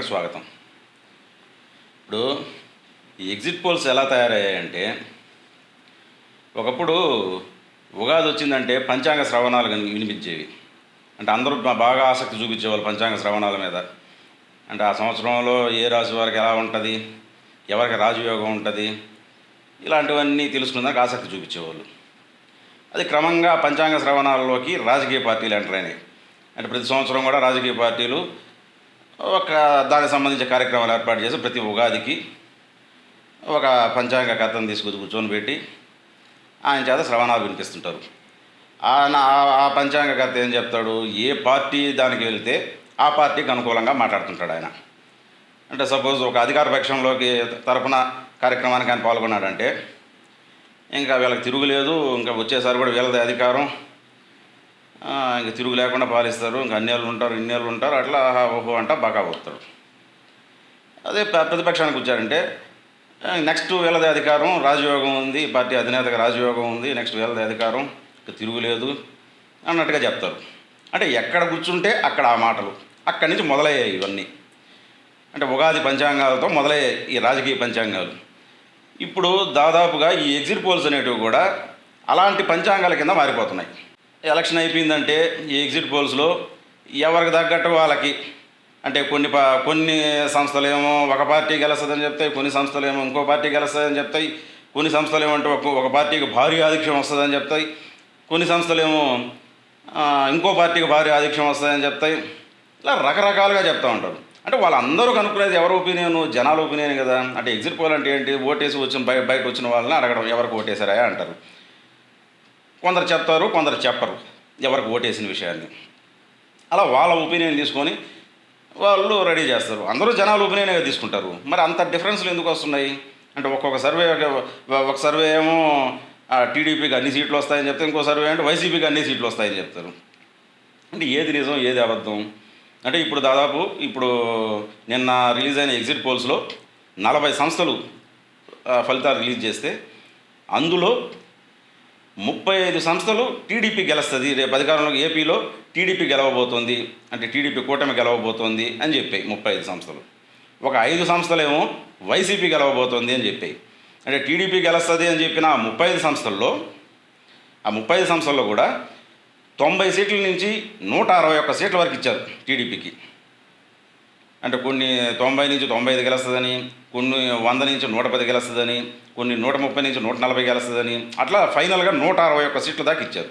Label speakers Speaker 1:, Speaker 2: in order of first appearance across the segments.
Speaker 1: నమస్కారం స్వాగతం. ఇప్పుడు ఈ ఎగ్జిట్ పోల్స్ ఎలా తయారయ్యాయంటే ఒకప్పుడు ఉగాది వచ్చిందంటే పంచాంగ శ్రవణాలు వినిపించేవి. అంటే అందరూ బాగా ఆసక్తి చూపించేవాళ్ళు పంచాంగ శ్రవణాల మీద. అంటే ఆ సంవత్సరంలో ఏ రాశి వారికి ఎలా ఉంటుంది ఎవరికి రాజయోగం ఉంటుంది ఇలాంటివన్నీ తెలుసుకుందాక ఆసక్తి చూపించేవాళ్ళు. అది క్రమంగా పంచాంగ శ్రవణాలలోకి రాజకీయ పార్టీలు ఎంటర్ అయినాయి. అంటే ప్రతి సంవత్సరం కూడా రాజకీయ పార్టీలు ఒక దానికి సంబంధించిన కార్యక్రమాలు ఏర్పాటు చేసి ప్రతి ఉగాదికి ఒక పంచాంగ కథను తీసుకొచ్చి కూర్చొని పెట్టి ఆయన చేత శ్రవణాలు వినిపిస్తుంటారు. ఆయన ఆ- పంచాంగ కథ ఏం చెప్తాడు? ఏ పార్టీ దానికి వెళ్తే ఆ పార్టీకి అనుకూలంగా మాట్లాడుతుంటాడు ఆయన. అంటే సపోజ్ ఒక అధికార పక్షంలోకి తరఫున కార్యక్రమానికి ఆయన పాల్గొన్నాడంటే ఇంకా వీళ్ళకి తిరుగులేదు ఇంకా వచ్చేసారి కూడా వీళ్ళది అధికారం. ఇంక తిరుగు లేకుండా పాలిస్తారు ఇంకా అన్నేళ్ళు ఉంటారు ఇన్నేళ్ళు ఉంటారు అట్లా ఆహా ఓహో అంట బాగా పోతాడు అదే ప్ర- ప్రతిపక్షానికి వచ్చారంటే నెక్స్ట్ వీళ్ళది అధికారం రాజయోగం ఉంది పార్టీ అధినేతగా రాజయోగం ఉంది నెక్స్ట్ వీళ్ళది అధికారం ఇక తిరుగులేదు అన్నట్టుగా చెప్తారు. అంటే ఎక్కడ కూర్చుంటే అక్కడ ఆ మాటలు. అక్కడి నుంచి మొదలయ్యాయి ఇవన్నీ. అంటే ఉగాది పంచాంగాలతో మొదలయ్యాయి ఈ రాజకీయ పంచాంగాలు. ఇప్పుడు దాదాపుగా ఈ ఎగ్జిట్ పోల్స్ అనేటివి కూడా అలాంటి పంచాంగాల కింద మారిపోతున్నాయి. ఎలక్షన్ అయిపోయిందంటే ఈ ఎగ్జిట్ పోల్స్లో ఎవరికి తగ్గట్టు వాళ్ళకి అంటే కొన్ని పా కొన్ని సంస్థలు ఏమో ఒక పార్టీ గెలుస్తుందని చెప్తాయి కొన్ని సంస్థలు ఏమో ఇంకో పార్టీ గెలుస్తుందని చెప్తాయి. కొన్ని సంస్థలు ఏమంటే ఒక ఒక పార్టీకి భారీ ఆధిక్యం వస్తుందని చెప్తాయి. కొన్ని సంస్థలు ఏమో ఇంకో పార్టీకి భారీ ఆధిక్యం వస్తుందని చెప్తాయి. ఇలా రకరకాలుగా చెప్తూ ఉంటారు. అంటే వాళ్ళందరూ కనుక్కునేది ఎవరి ఒపీనియన్? జనాల ఒపీనియన్ కదా. అంటే ఎగ్జిట్ పోల్ అంటే ఏంటి? ఓటేసి వచ్చిన బయ బయట వచ్చిన వాళ్ళని అడగడం ఎవరికి ఓటేశారా అంటారు. కొందరు చెప్తారు కొందరు చెప్పరు. ఎవరికి ఓటేసిన విషయాన్ని. అలా వాళ్ళ ఒపీనియన్ తీసుకొని వాళ్ళు రెడీ చేస్తారు. అందరూ జనాలు ఒపీనియన్గా తీసుకుంటారు. మరి అంత డిఫరెన్స్లు ఎందుకు వస్తున్నాయి? అంటే ఒక్కొక్క సర్వే ఒక సర్వే ఏమో టీడీపీకి అన్ని సీట్లు వస్తాయని చెప్తే ఇంకో సర్వే అంటే వైసీపీకి అన్ని సీట్లు వస్తాయని చెప్తారు. అంటే ఏది నిజం ఏది అబద్ధం? అంటే ఇప్పుడు దాదాపు ఇప్పుడు నిన్న రిలీజ్ అయిన ఎగ్జిట్ పోల్స్లో నలభై సంస్థలు ఫలితాలు రిలీజ్ చేస్తే అందులో ముప్పై ఐదు సంస్థలు టీడీపీ గెలుస్తుంది. రేపు అధికారంలో ఏపీలో టీడీపీ గెలవబోతోంది. అంటే టీడీపీ కూటమి గెలవబోతోంది అని చెప్పాయి ముప్పై ఐదు సంస్థలు. ఒక ఐదు సంస్థలేమో వైసీపీ గెలవబోతోంది అని చెప్పాయి అంటే టీడీపీ గెలుస్తుంది అని చెప్పిన ఆ ముప్పై ఐదు సంస్థల్లో ఆ ముప్పై ఐదు సంస్థల్లో కూడా తొంభై సీట్ల నుంచి నూట అరవై ఒక్క సీట్ల వరకు ఇచ్చారు టీడీపీకి. అంటే కొన్ని తొంభై నుంచి తొంభై ఐదు గెలుస్తుందని కొన్ని వంద నుంచి నూట పది గెలుస్తుందని కొన్ని నూట ముప్పై నుంచి నూట నలభై గెలుస్తుందని అట్లా ఫైనల్గా నూట అరవై ఒక్క సీట్ల దాకా ఇచ్చారు.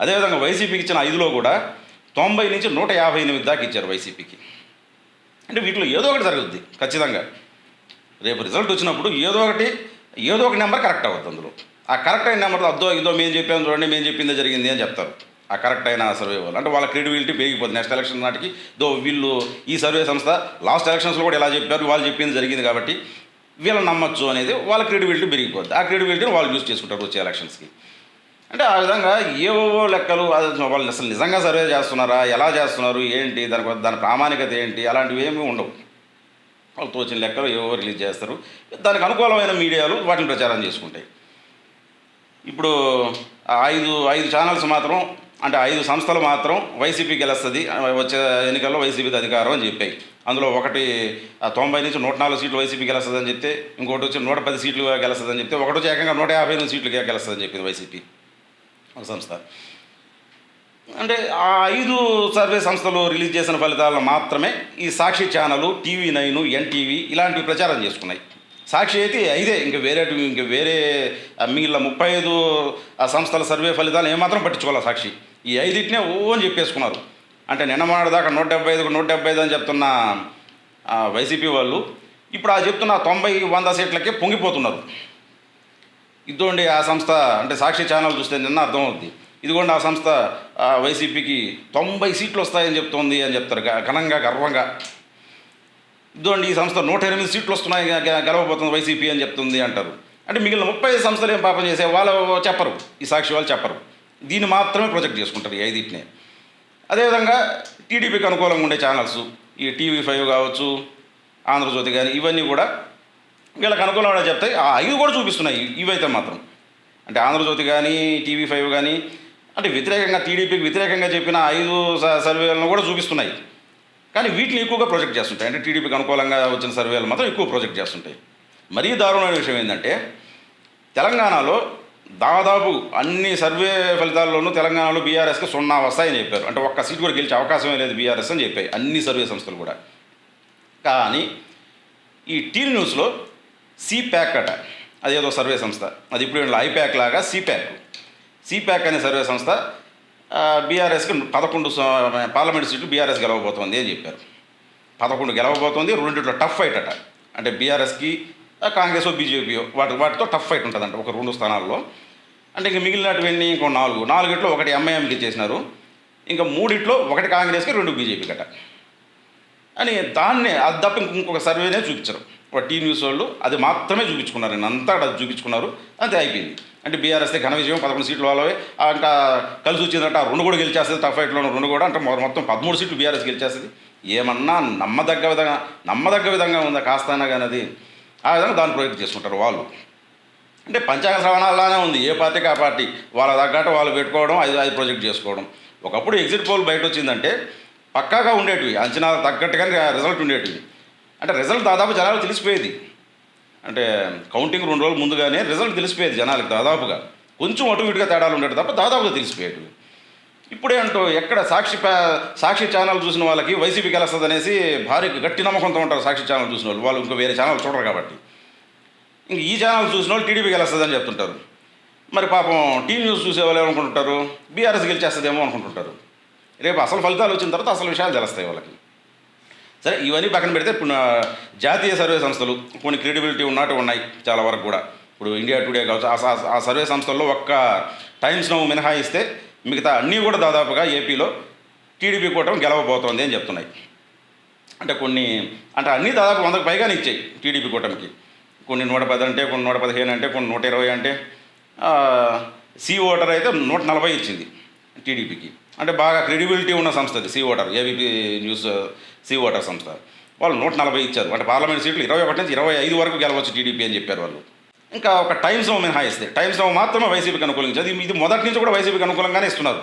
Speaker 1: అదేవిధంగా వైసీపీకి ఇచ్చిన ఐదులో కూడా తొంభై నుంచి నూట యాభై ఎనిమిది దాకా ఇచ్చారు వైసీపీకి. అంటే వీటిలో ఏదో ఒకటి జరుగుద్ది ఖచ్చితంగా. రేపు రిజల్ట్ వచ్చినప్పుడు ఏదో ఒకటి ఏదో ఒక నెంబర్ కరెక్ట్ అవుతుంది అందులో. ఆ కరెక్ట్ అయిన నెంబర్ అద్దో ఇదో మేము చెప్పాము చూడండి మేము చెప్పిందే జరిగింది అని చెప్తారు. ఆ కరెక్ట్ అయిన సర్వే వాళ్ళు అంటే వాళ్ళ క్రెడిబిలిటీ పెరిగిపోతుంది. నెక్స్ట్ ఎలక్షన్ నాటికి దో వీళ్ళు ఈ సర్వే సంస్థ లాస్ట్ ఎలక్షన్స్లో కూడా ఎలా చెప్పారు వాళ్ళు చెప్పింది జరిగింది కాబట్టి వీళ్ళని నమ్మచ్చు అనేది వాళ్ళ క్రెడిబిలిటీ పెరిగిపోద్ది. ఆ క్రెడిబిలిటీని వాళ్ళు యూజ్ చేసుకుంటారు వచ్చే ఎలక్షన్స్కి అంటే ఆ విధంగా ఏవో లెక్కలు వాళ్ళు అసలు నిజంగా సర్వే చేస్తున్నారా ఎలా చేస్తున్నారు ఏంటి దాని దాని ప్రామాణికత ఏంటి అలాంటివి ఏమీ ఉండవు. వాళ్ళు తోచిన లెక్కలు ఏవో రిలీజ్ చేస్తారు. దానికి అనుకూలమైన మీడియాలు వాటిని ప్రచారం చేసుకుంటాయి. ఇప్పుడు ఐదు ఐదు ఛానల్స్ మాత్రం అంటే ఐదు సంస్థలు మాత్రం వైసీపీ గెలుస్తుంది వచ్చే ఎన్నికల్లో వైసీపీది అధికారం అని చెప్పాయి. అందులో ఒకటి తొంభై నుంచి నూట నాలుగు సీట్లు వైసీపీ గెలుస్తుందని చెప్తే ఇంకోటి వచ్చి నూట పది సీట్లు గెలుస్తుందని చెప్తే ఒకటి వచ్చి ఏకంగా నూట యాభై ఎనిమిది సీట్లు గెలుస్తుందని చెప్పింది వైసీపీ ఒక సంస్థ. అంటే ఆ ఐదు సర్వే సంస్థలు రిలీజ్ చేసిన ఫలితాలను మాత్రమే ఈ Sakshi channel TV nine NTV ఇలాంటివి ప్రచారం చేసుకున్నాయి. సాక్షి అయితే ఐదే ఇంకా వేరే ఇంకా వేరే మిగిలిన ముప్పై ఐదు సంస్థల సర్వే ఫలితాలు ఏమాత్రం పట్టించుకోవాలి సాక్షి. ఈ ఐదింటినే ఓ అని చెప్పేసుకున్నారు. అంటే నిన్న దాకా నూట డెబ్బై ఐదుకు నూట డెబ్బై ఐదు అని చెప్తున్న వైసీపీ వాళ్ళు ఇప్పుడు ఆ చెప్తున్న తొంభై వంద సీట్లకే పొంగిపోతున్నారు. ఇదిగోండి ఆ సంస్థ అంటే సాక్షి ఛానల్ చూస్తే నిన్న అర్థమవుద్ది. ఇదిగోండి ఆ సంస్థ ఆ, వైసీపీకి తొంభై సీట్లు వస్తాయని చెప్తోంది అని చెప్తారు ఘనంగా గర్వంగా. ఇదిగోండి ఈ సంస్థ నూట ఎనిమిది సీట్లు వస్తున్నాయి గెలవబోతుంది వైసీపీ అని చెప్తుంది అంటారు. అంటే మిగిలిన ముప్పై ఐదు సంస్థలు ఏం పాపం చేసే వాళ్ళు చెప్పరు. ఈ సాక్షి వాళ్ళు చెప్పరు. దీన్ని మాత్రమే ప్రొజెక్ట్ చేసుకుంటారు ఈ ఐదింటినే. అదేవిధంగా టీడీపీకి అనుకూలంగా ఉండే ఛానల్స్ ఈ టీవీ ఫైవ్ కావచ్చు ఆంధ్రజ్యోతి కానీ ఇవన్నీ కూడా వీళ్ళకి అనుకూలంగా చెప్తాయి ఆ ఐదు కూడా చూపిస్తున్నాయి ఇవైతే మాత్రం. అంటే ఆంధ్రజ్యోతి కానీ టీవీ ఫైవ్ కానీ అంటే వ్యతిరేకంగా టీడీపీకి వ్యతిరేకంగా చెప్పిన ఐదు స- సర్వేలను కూడా చూపిస్తున్నాయి. కానీ వీటిని ఎక్కువగా ప్రొజెక్ట్ చేస్తుంటాయి. అంటే టీడీపీకి అనుకూలంగా వచ్చిన సర్వేలు మాత్రం ఎక్కువ ప్రొజెక్ట్ చేస్తుంటాయి. మరీ దారుణమైన విషయం ఏంటంటే తెలంగాణలో దాదాపు అన్ని సర్వే ఫలితాల్లోనూ తెలంగాణలో బీఆర్ఎస్కి సున్నా వస్తాయని చెప్పారు. అంటే ఒక్క సీట్ కూడా గెలిచే అవకాశమే లేదు బీఆర్ఎస్ అని చెప్పాయి అన్ని సర్వే సంస్థలు కూడా. కానీ ఈ టీ న్యూస్లో సిప్యాక్ అట. అదేదో సర్వే సంస్థ. అది ఇప్పుడు ఐప్యాక్ లాగా సిప్యాక్. సిప్యాక్ అనే సర్వే సంస్థ బీఆర్ఎస్కి పదకొండు పార్లమెంట్ సీట్లు బీఆర్ఎస్ గెలవబోతోంది అని చెప్పారు. పదకొండు గెలవబోతోంది రెండిట్లో టఫ్ ఫైట్ అట. అంటే బీఆర్ఎస్కి కాంగ్రెస్ బీజేపీ వాటి వాటితో టఫ్ ఫైట్ ఉంటుందంట ఒక రెండు స్థానాల్లో. అంటే ఇంకా మిగిలినటువన్నీ ఇంకో నాలుగు. నాలుగిట్లో ఒకటి ఎంఐఎంకి చేసినారు. ఇంకా మూడిట్లో ఒకటి కాంగ్రెస్కి రెండు బీజేపీకి అట అని దాన్నే అది తప్ప ఇంకొక సర్వేనే చూపించరు. ఒక టీ న్యూస్ వాళ్ళు అది మాత్రమే చూపించుకున్నారు. నేను అంతా అది చూపించుకున్నారు. అంతే అయిపోయింది. అంటే బీఆర్ఎస్ ఘన విజయం పదకొండు సీట్లు వాళ్ళవే ఆ ఇంకా కలిసి వచ్చిందంటే ఆ రెండు కూడా గెలిచేస్తుంది టఫ్ ఫైట్లో రెండు కూడా. అంటే మొత్తం పదమూడు సీట్లు బీఆర్ఎస్ గెలిచేస్తుంది. ఏమన్నా నమ్మదగ్గ విధంగా నమ్మదగ్గ విధంగా ఉందా కాస్తానా కానీ అది? ఆ విధంగా దాన్ని ప్రొజెక్ట్ చేసుకుంటారు వాళ్ళు. అంటే పంచాంగ శ్రవణాలానే ఉంది. ఏ పార్టీకి ఆ పార్టీ? వాళ్ళ తగ్గట్టు వాళ్ళు పెట్టుకోవడం అది అది ప్రొజెక్ట్ చేసుకోవడం. ఒకప్పుడు ఎగ్జిట్ పోల్ బయట వచ్చిందంటే పక్కాగా ఉండేటివి. అంచనా తగ్గట్టుగానే రిజల్ట్ ఉండేటివి. అంటే రిజల్ట్ దాదాపు జనాలు తెలిసిపోయేది. అంటే కౌంటింగ్ రెండు రోజులు ముందుగానే రిజల్ట్ తెలిసిపోయేది జనాలకు దాదాపుగా. కొంచెం అటు ఇటుగా తేడాలు ఉండేది తప్ప దాదాపుగా తెలిసిపోయేటివి. ఇప్పుడే అంటూ ఎక్కడ సాక్షి సాక్షి ఛానల్ చూసిన వాళ్ళకి వైసీపీకి వెళ్ళొస్తుంది అనేసి భారీ గట్టి నమ్మకంతో ఉంటారు సాక్షి ఛానల్ చూసిన వాళ్ళు. వాళ్ళు ఇంకా వేరే ఛానల్ చూడరు కాబట్టి. ఇంక ఈ ఛానల్ చూసిన వాళ్ళు టీడీపీకి వెళ్ళొస్తుందని చెప్తుంటారు. మరి పాపం టీవీ న్యూస్ చూసే వాళ్ళు ఏమనుకుంటుంటారు? బీఆర్ఎస్ గెలిచేస్తుందేమో అనుకుంటుంటారు. రేపు అసలు ఫలితాలు వచ్చిన తర్వాత అసలు విషయాలు తెలుస్తాయి వాళ్ళకి. సరే ఇవన్నీ పక్కన పెడితే ఇప్పుడు జాతీయ సర్వే సంస్థలు కొన్ని క్రెడిబిలిటీ ఉన్నట్టు ఉన్నాయి చాలా వరకు కూడా. ఇప్పుడు ఇండియా టుడే కావచ్చు ఆ ఆ సర్వే సంస్థల్లో ఒక్క టైమ్స్ నవ్వు మినహాయిస్తే మిగతా అన్నీ కూడా దాదాపుగా ఏపీలో టీడీపీ కూటమి గెలవబోతోంది అని చెప్తున్నాయి. అంటే కొన్ని అంటే అన్నీ దాదాపు వందకు పైగానే ఇచ్చాయి టీడీపీ కూటమికి. కొన్ని నూట పది అంటే కొన్ని నూట పదిహేను అంటే కొన్ని నూట ఇరవై అంటే సి ఓటర్ అయితే నూట నలభై ఇచ్చింది టీడీపీకి. అంటే బాగా క్రెడిబిలిటీ ఉన్న సంస్థ అది C voter ABP news C voter సంస్థ. వాళ్ళు నూట నలభై ఇచ్చారు. అంటే పార్లమెంట్ సీట్లు ఇరవై ఒకటి నుంచి ఇరవై ఐదు వరకు గెలవచ్చు టీడీపీ అని చెప్పారు వాళ్ళు. ఇంకా ఒక టైమ్స్ నో మినహాయిస్తే టైమ్స్ నో మాత్రమే వైసీపీకి అనుకూలించి ఇది మొదటి నుంచి కూడా వైసీపీకి అనుకూలంగానే ఇస్తున్నారు.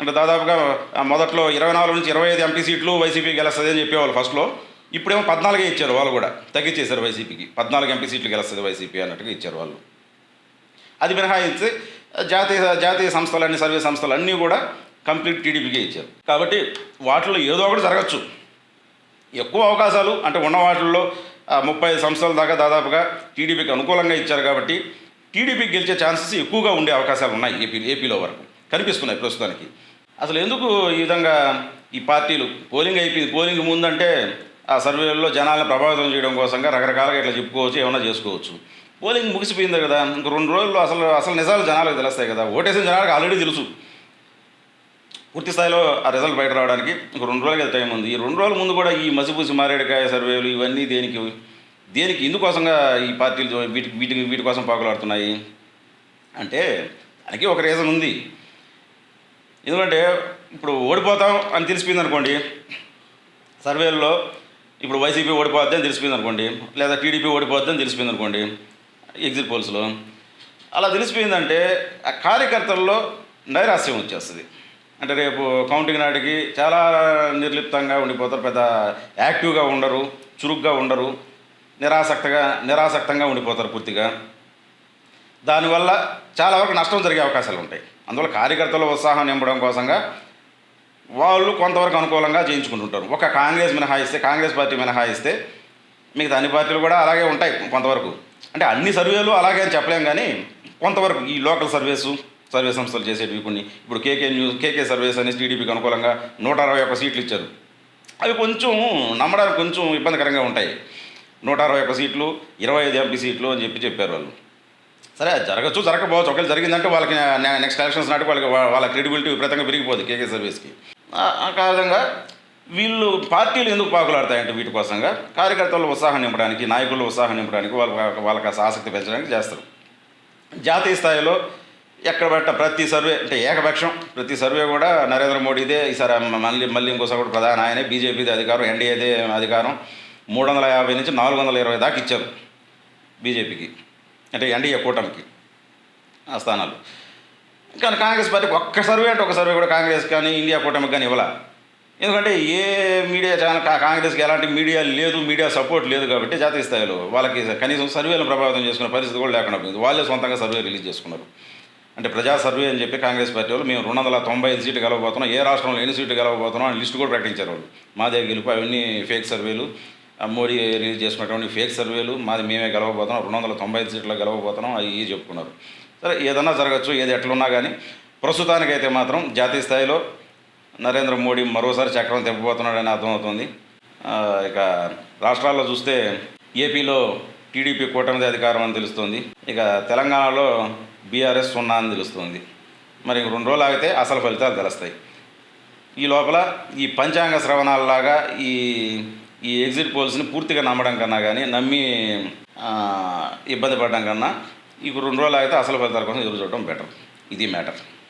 Speaker 1: అంటే దాదాపుగా మొదట్లో ఇరవై నాలుగు నుంచి ఇరవై ఐదు ఎంపీ సీట్లు వైసీపీ గెలుస్తుంది అని చెప్పేవాళ్ళు ఫస్ట్లో ఇప్పుడేమో పద్నాలుగే ఇచ్చారు వాళ్ళు కూడా. తగ్గించేశారు వైసీపీకి. పద్నాలుగు ఎంపీ సీట్లు గెలుస్తుంది వైసీపీ అన్నట్టుగా ఇచ్చారు వాళ్ళు. అది మినహాయిస్తే జాతీయ జాతీయ సంస్థలు సర్వే సంస్థలు అన్నీ కూడా కంప్లీట్ టీడీపీకే ఇచ్చారు. కాబట్టి వాటిలో ఏదో ఒకటి జరగచ్చు. ఎక్కువ అవకాశాలు అంటే ఉన్న వాటిల్లో ముప్పై ఐదు సంవత్సరాల దాకా దాదాపుగా టీడీపీకి అనుకూలంగా ఇచ్చారు కాబట్టి టీడీపీకి గెలిచే ఛాన్సెస్ ఎక్కువగా ఉండే అవకాశాలు ఉన్నాయి ఏపీ ఏపీలో వరకు. కనిపిస్తున్నాయి ప్రస్తుతానికి. అసలు ఎందుకు ఈ విధంగా ఈ పార్టీలు? పోలింగ్ అయిపోయింది. పోలింగ్ ముందంటే ఆ సర్వేల్లో జనాలను ప్రభావితం చేయడం కోసంగా రకరకాలుగా ఇట్లా చెప్పుకోవచ్చు ఏమైనా చేసుకోవచ్చు. పోలింగ్ ముగిసిపోయింది కదా. ఇంక రెండు రోజుల్లో అసలు అసలు నిజాలు జనాలకు తెలుస్తాయి కదా. ఓటేసిన జనాలకు ఆల్రెడీ తెలుసు. పూర్తి స్థాయిలో ఆ రిజల్ట్ బయట రావడానికి ఒక రెండు రోజులకి టైం ఉంది. ఈ రెండు రోజుల ముందు కూడా ఈ మసిపూసి మారేడుకాయ సర్వేలు ఇవన్నీ దేనికి దేనికి ఇందుకోసంగా ఈ పార్టీలు వీటి వీటి వీటి కోసం పాకులాడుతున్నాయి? అంటే దానికి ఒక రీజన్ ఉంది. ఎందుకంటే ఇప్పుడు ఓడిపోతాం అని తెలిసిపోయింది అనుకోండి సర్వేల్లో ఇప్పుడు వైసీపీ ఓడిపోద్ది అని తెలిసిపోయింది అనుకోండి లేదా టీడీపీ ఓడిపోద్ది అని తెలిసిపోయింది అనుకోండి ఎగ్జిట్ పోల్స్లో అలా తెలిసిపోయిందంటే ఆ కార్యకర్తల్లో నైరాస్యం వచ్చేస్తుంది. అంటే రేపు కౌంటింగ్ నాటికి చాలా నిర్లిప్తంగా ఉండిపోతారు పెద్ద యాక్టివ్గా ఉండరు చురుగ్గా ఉండరు నిరాసక్తగా నిరాసక్తంగా ఉండిపోతారు పూర్తిగా. దానివల్ల చాలా వరకు నష్టం జరిగే అవకాశాలు ఉంటాయి. అందువల్ల కార్యకర్తల ఉత్సాహం నింపడం కోసంగా వాళ్ళు కొంతవరకు అనుకూలంగా చేయించుకుంటుంటారు. ఒక కాంగ్రెస్ మినహాయిస్తే కాంగ్రెస్ పార్టీ మినహాయిస్తే మిగతా అన్ని పార్టీలు కూడా అలాగే ఉంటాయి కొంతవరకు. అంటే అన్ని సర్వేలు అలాగే అని చెప్పలేం కానీ కొంతవరకు ఈ లోకల్ సర్వేసు సర్వే సంస్థలు చేసేటివి కొన్ని. ఇప్పుడు కేకే న్యూస్ కేకే సర్వేస్ అనేసి టీడీపీకి అనుకూలంగా నూట అరవై ఒక్క సీట్లు ఇచ్చారు. అవి కొంచెం నమ్మడానికి కొంచెం ఇబ్బందికరంగా ఉంటాయి. నూట అరవై ఒక్క సీట్లు ఇరవై ఐదు ఎంపీ సీట్లు అని చెప్పి చెప్పారు వాళ్ళు. సరే జరగచ్చు జరగకపోవచ్చు ఒకవేళ జరిగిందంటే వాళ్ళకి నెక్స్ట్ ఎలక్షన్స్ నాటికి వాళ్ళకి వాళ్ళ క్రెడిబిలిటీ విపరీతంగా పెరిగిపోతుంది కేకే సర్వీస్కి. ఆ- విధంగా కారణంగా వీళ్ళు పార్టీలు ఎందుకు పాకులాడతాయంటే వీటి కోసంగా కార్యకర్తల ఉత్సాహం నింపడానికి నాయకుల ఉత్సాహం నింపడానికి వాళ్ళ వాళ్ళకి ఆసక్తి పెంచడానికి చేస్తారు. జాతీయ స్థాయిలో ఎక్కడ పెట్ట ప్రతి సర్వే అంటే ఏకపక్షం ప్రతి సర్వే కూడా నరేంద్ర మోడీదే. ఈసారి మళ్ళీ మళ్ళీ ఇంకోసారి కూడా ప్రధాని ఆయనే బీజేపీదే అధికారం ఎన్డీఏదే అధికారం. మూడు వందల యాభై నుంచి నాలుగు వందల ఇరవై దాకా ఇచ్చారు బీజేపీకి అంటే ఎన్డీఏ కూటమికి ఆ స్థానాలు. కానీ కాంగ్రెస్ పార్టీకి ఒక్క సర్వే అంటే ఒక సర్వే కూడా కాంగ్రెస్ కానీ ఇండియా కూటమికి కానీ ఇవ్వాల. ఎందుకంటే ఏ మీడియా ఛానల్ కాంగ్రెస్కి ఎలాంటి మీడియా లేదు మీడియా సపోర్ట్ లేదు కాబట్టి జాతీయ స్థాయిలో వాళ్ళకి కనీసం సర్వేలను ప్రభావితం చేసుకునే పరిస్థితి కూడా లేకుండా పోయింది. వాళ్ళే సొంతంగా సర్వే రిలీజ్ చేసుకున్నారు. అంటే ప్రజా సర్వే అని చెప్పి కాంగ్రెస్ పార్టీ వాళ్ళు మేము రెండు వందల తొంభై ఐదు సీట్లు గెలవబోతున్నాం ఏ రాష్ట్రంలో ఎన్ని సీట్లు గెలవబోతున్నాం అని లిస్ట్ కూడా ప్రకటించారు వాళ్ళు. మాదే గెలుపు అవన్నీ ఫేక్ సర్వేలు. ఆ మోడీ రిలీజ్ చేసుకున్నటువంటి ఫేక్ సర్వేలు మాది మేమే గెలవబోతున్నాం రెండు వందల తొంభై ఐదు సీట్లు గెలవబోతున్నాం అవి ఇవి చెప్పుకున్నారు. సరే ఏదన్నా జరగచ్చు ఏది ఎట్లున్నా కానీ ప్రస్తుతానికైతే మాత్రం జాతీయ స్థాయిలో నరేంద్ర మోడీ మరోసారి చక్రం తెప్పబోతున్నాడని అర్థమవుతుంది. ఇక రాష్ట్రాల్లో చూస్తే ఏపీలో టీడీపీ కూటమిది అధికారం అని తెలుస్తుంది. ఇక తెలంగాణలో బీఆర్ఎస్ సున్నా అని తెలుస్తుంది. మరి రెండు రోజులు ఆగితే అసలు ఫలితాలు తెలుస్తాయి. ఈ లోపల ఈ పంచాంగ శ్రవణాలలాగా ఈ ఈ ఎగ్జిట్ పోల్స్ని పూర్తిగా నమ్మడం కన్నా కానీ నమ్మి ఇబ్బంది పడడం కన్నా ఇప్పుడు రెండు రోజులు ఆగితే అసలు ఫలితాల కోసం ఎదురు చూడటం బెటర్. ఇది మ్యాటర్.